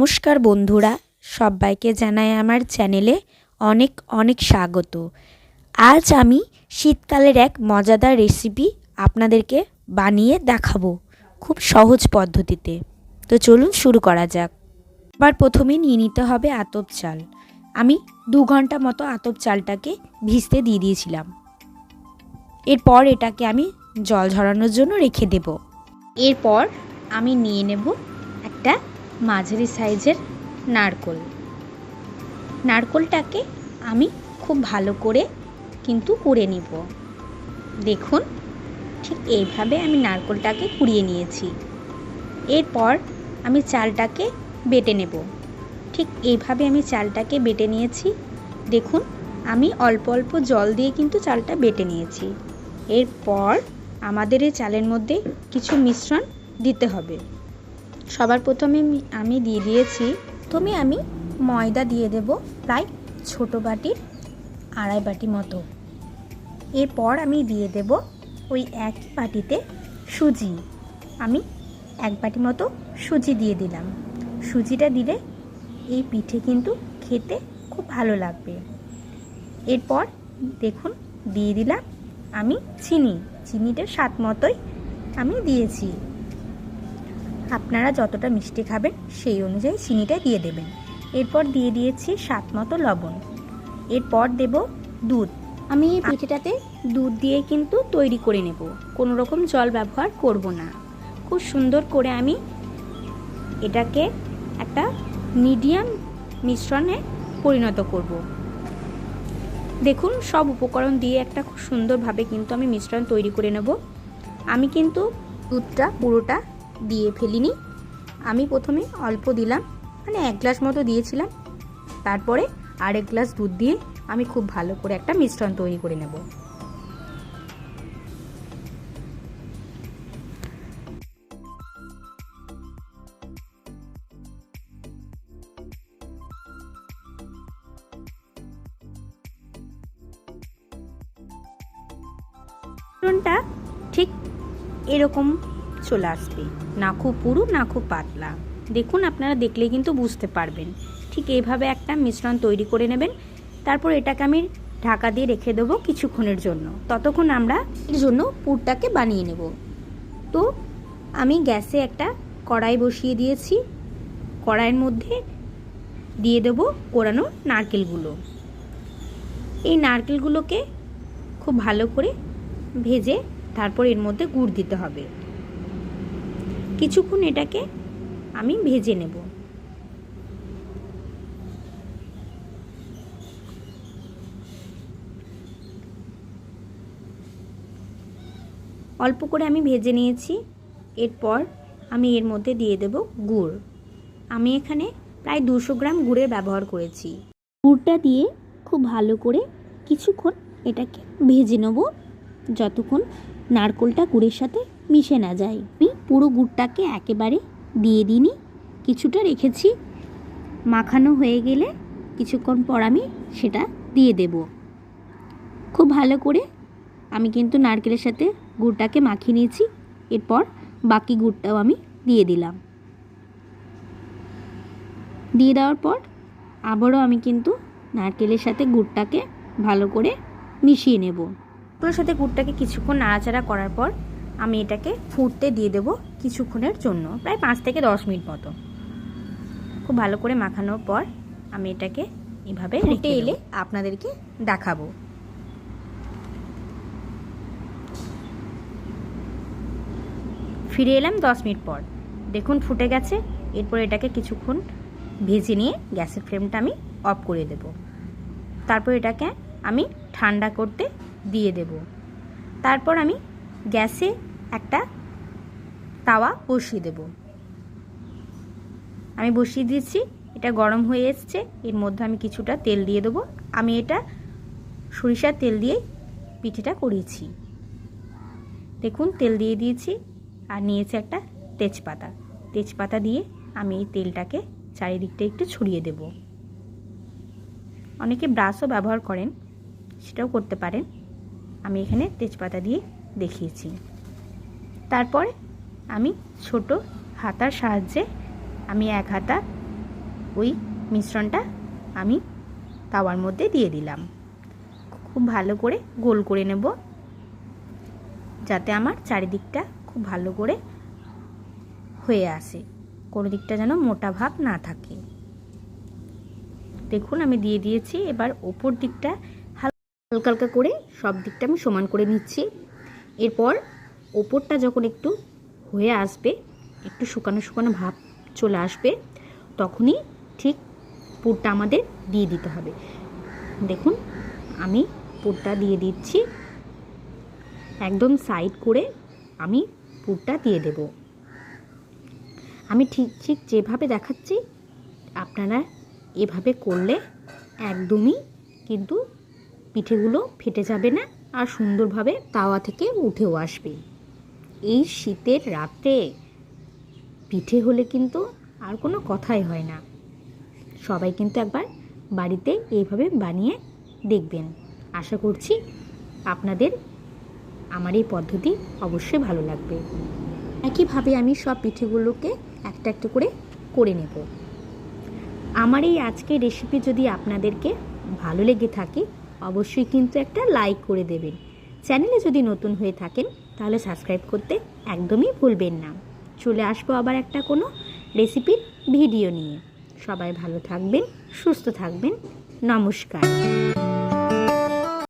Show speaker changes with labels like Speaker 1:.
Speaker 1: নমস্কার বন্ধুরা, সবাইকে জানাই আমার চ্যানেলে অনেক অনেক স্বাগত। আজ আমি শীতকালের এক মজাদার রেসিপি আপনাদেরকে বানিয়ে দেখাবো খুব সহজ পদ্ধতিতে। তো চলুন শুরু করা যাক। আবার প্রথমে নিয়ে নিতে হবে আতপ চাল। আমি দু ঘণ্টা মতো আতপ চালটাকে ভিজতে দিয়ে দিয়েছিলাম। এরপর এটাকে আমি জল ঝরানোর জন্য রেখে দেব। এরপর আমি নিয়ে নেব একটা মাঝারি সাইজের নারকোল। নারকোলটাকে আমি খুব ভালো করে কিন্তু কুড়ে নিব। দেখুন, ঠিক এইভাবে আমি নারকোলটাকে কুড়িয়ে নিয়েছি। এরপর আমি চালটাকে বেটে নেব। ঠিক এইভাবে আমি চালটাকে বেটে নিয়েছি। দেখুন, আমি অল্প অল্প জল দিয়ে কিন্তু চালটা বেটে নিয়েছি। এরপর আমাদের এই চালের মধ্যে কিছু মিশ্রণ দিতে হবে। সবার প্রথমে আমি দিয়ে দিয়েছি, প্রথমে আমি ময়দা দিয়ে দেব প্রায় ছোটো বাটির আড়াই বাটি মতো। এরপর আমি দিয়ে দেব ওই এক বাটিতে সুজি। আমি এক বাটি মতো সুজি দিয়ে দিলাম। সুজিটা দিলে এই পিঠে কিন্তু খেতে খুব ভালো লাগবে। এরপর দেখুন, দিয়ে দিলাম আমি চিনি। চিনিটা স্বাদ মতোই আমি দিয়েছি। আপনারা যতটা মিষ্টি খাবেন সেই অনুযায়ী চিনিটা দিয়ে দেবেন। এরপর দিয়ে দিয়েছি স্বাদ মতো লবণ। এরপর দেব দুধ। আমি এই পিঠেটাতে দুধ দিয়ে কিন্তু তৈরি করে নেব। কোনো রকম জল ব্যবহার করব না। খুব সুন্দর করে আমি এটাকে একটা মিডিয়াম মিশ্রণে পরিণত করব। দেখুন, সব উপকরণ দিয়ে একটা খুব সুন্দরভাবে কিন্তু আমি মিশ্রণ তৈরি করে নেব। আমি কিন্তু দুধটা পুরোটা দিয়ে ফেলিনি। আমি প্রথমে অল্প দিলাম মানে এক গ্লাস মতো দিয়েছিলাম। তারপরে আরেক গ্লাস দুধ দিয়ে আমি খুব ভালো করে একটা মিশ্রণ তৈরি করে নেব। মিশ্রণটা ঠিক এরকম চলে আসবে। না খুব পুরু, না খুব পাতলা। দেখুন, আপনারা দেখলে কিন্তু বুঝতে পারবেন। ঠিক এইভাবে একটা মিশ্রণ তৈরি করে নেবেন। তারপর এটাকে আমি ঢাকা দিয়ে রেখে দেবো কিছুক্ষণের জন্য। ততক্ষণ আমরা এর জন্য পুরটাকে বানিয়ে নেব। তো আমি গ্যাসে একটা কড়াই বসিয়ে দিয়েছি। কড়াইয়ের মধ্যে দিয়ে দেবো কোরানো নারকেলগুলো। এই নারকেলগুলোকে খুব ভালো করে ভেজে তারপর এর মধ্যে গুড় দিতে হবে। কিছুক্ষণ এটাকে আমি ভেজে নেব। অল্প করে আমি ভেজে নিয়েছি, এরপর আমি এর মধ্যে দিয়ে দেব গুড়। আমি এখানে প্রায় দুশো গ্রাম গুড়ের ব্যবহার করেছি। গুড়টা দিয়ে খুব ভালো করে কিছুক্ষণ এটাকে ভেজে নেব, যতক্ষণ নারকোলটা গুড়ের সাথে মিশে না যায়। আমি পুরো গুড়টাকে একেবারে দিয়ে দিইনি। কিছুটা রেখেছি। মাখানো হয়ে গেলে কিছুক্ষণ পর আমি সেটা দিয়ে দেব। খুব ভালো করে আমি কিন্তু নারকেলের সাথে গুড়টাকে মাখিয়ে নিয়েছি। এরপর বাকি গুড়টাও আমি দিয়ে দিলাম। দিয়ে দেওয়ার পর আবারও আমি কিন্তু নারকেলের সাথে গুড়টাকে ভালো করে মিশিয়ে নেব। গুড়ের সাথে গুড়টাকে কিছুক্ষণ নাড়াচাড়া করার পর আমি এটাকে ফুটতে দিয়ে দেবো কিছুক্ষণের জন্য প্রায় পাঁচ থেকে দশ মিনিট মতো। খুব ভালো করে মাখানোর পর আমি এটাকে এভাবে রেখে এলে আপনাদেরকে দেখাবো। ফিরে এলাম দশ মিনিট পর। দেখুন ফুটে গেছে। এরপর এটাকে কিছুক্ষণ ভেজে নিয়ে গ্যাসের ফ্লেমটা আমি অফ করে দেব। তারপর এটাকে আমি ঠান্ডা করতে দিয়ে দেব। তারপর আমি গ্যাসে একটা তাওয়া বসিয়ে দেব। আমি বসিয়ে দিয়েছি, এটা গরম হয়ে এসছে, এর মধ্যে আমি কিছুটা তেল দিয়ে দেবো। আমি এটা সরিষার তেল দিয়েই পিঠেটা করিয়েছি দেখুন, তেল দিয়ে দিয়েছি, আর নিয়েছি একটা তেজপাতা। তেজপাতা দিয়ে আমি এই তেলটাকে চারিদিকটা একটু ছড়িয়ে দেব। অনেকে ব্রাশও ব্যবহার করেন, সেটাও করতে পারেন। আমি এখানে তেজপাতা দিয়ে দেখিয়েছি। তারপর আমি ছোট হাতার সাহায্যে আমি এক হাতা ওই মিশ্রণটা আমি তাওয়ার মধ্যে দিয়ে দিলাম। খুব ভালো করে গোল করে নেব যাতে আমার চারিদিকটা খুব ভালো করে হয়ে আসে, কোনো দিকটা যেন মোটা ভাব না থাকে। দেখুন, আমি দিয়ে দিয়েছি, এবার ওপর দিকটা হালকা হালকা করে সব দিকটা আমি সমান করে নিচ্ছি। এরপর ওপরটা যখন একটু হয়ে আসবে, একটু শুকানো শুকানো ভাব চলে আসবে, তখনই ঠিক পুরটা আমাদের দিয়ে দিতে হবে। দেখুন, আমি পুরটা দিয়ে দিচ্ছি। একদম সাইড করে আমি পুরটা দিয়ে দেব। আমি ঠিক ঠিক যেভাবে দেখাচ্ছি, আপনারা এভাবে করলে একদমই কিন্তু পিঠেগুলো ফেটে যাবে না আর সুন্দরভাবে তাওয়া থেকে উঠেও আসবে। এই শীতের রাতে পিঠে হলে কিন্তু আর কোনো কথাই হয় না। সবাই কিন্তু একবার বাড়িতে এইভাবে বানিয়ে দেখবেন। আশা করছি আপনাদের আমার এই পদ্ধতি অবশ্যই ভালো লাগবে। একইভাবে আমি সব পিঠেগুলোকে একটা একটা করে করে নেব। আমার এই আজকের রেসিপি যদি আপনাদেরকে ভালো লেগে থাকে, অবশ্যই কিন্তু একটা লাইক করে দেবেন। চ্যানেলে যদি নতুন হয়ে থাকেন, তাহলে সাবস্ক্রাইব করতে একদমই ভুলবেন না। চলে আসব আবার একটা কোনো রেসিপির ভিডিও নিয়ে। সবাই ভালো থাকবেন, সুস্থ থাকবেন। নমস্কার।